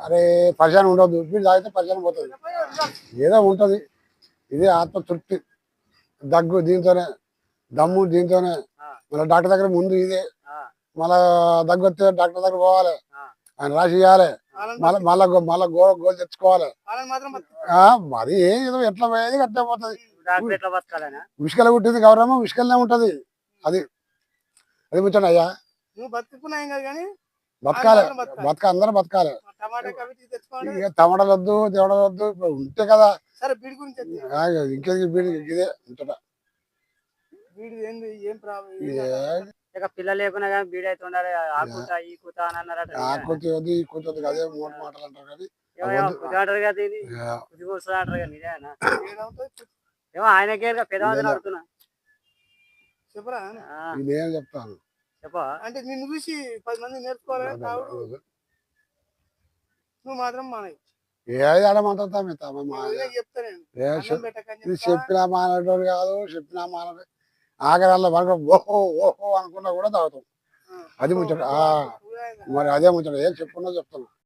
అరే పరిచయం ఉండదు. వీళ్ళు తాగితే పరిచయం పోతుంది. ఏదో ఉంటుంది. ఇది ఆత్మతృప్తి. దగ్గు దీంతోనే దమ్ము దీంతోనే. మళ్ళీ డాక్టర్ దగ్గర ముందు ఇదే. మళ్ళా దగ్గు వస్తే డాక్టర్ దగ్గర పోవాలి. ఆయన రాసి ఇవ్వాలి మళ్ళీ మళ్ళా గో- మళ్ళా గోడ గోలు తెచ్చుకోవాలి. మరి ఏదో ఎట్లా పోయేది అట్లా పోతుంది. ఉష్కల పుట్టింది గౌరమ్మ ఉష్కలనే ఉంటది. అది. అది ముచ్చండి అయ్యా. బతకాలి. బతక అందరూ బతకాలి. ఇక టమాటాలు వద్దు ఉంటే కదా. సరే బీడి ఇదే ఉంటట ఇక పిల్లలు లేకున్నా కానీ బీడి అయితే ఉండాలి. ఆ కూత ఈ కూత అని అన్నారట ఆ కొద్ది వద్దు ఈ కొద్ది వద్దు అదే మూడు మాటలు అంటారు కానీ ఏమో ఏమో కుది అంటారు కదా ఇది. ఇక. కుది కూర్చొని అంటారు కదా నిజమేనా ఏడవుతుంది? ఏమో ఆయనకే పెద్దవాళ్ళు అడుగుతున్నా చెప్పరా? నేనేం చెప్తాను? చెప్పా అంటే నిన్ను చూసి పది మంది నేర్చుకోవాలి? నువ్వు మాత్రం మానేయ్ ఏది ఆడమంటాం నేను చెప్తా నేను ఏ అన్నం చెప్- పెట్టకని ఇది చెప్తా. చెప్పినా మానేటోడు కాదు చెప్పినా మానడు ఆఖరాల్లో వరకు ఓహో ఓహో అనుకున్నా కూడా తాగుతాం. అది ముచ్చట. మరి అదే ముచ్చట ఏం చెప్పుకున్నా చెప్తాను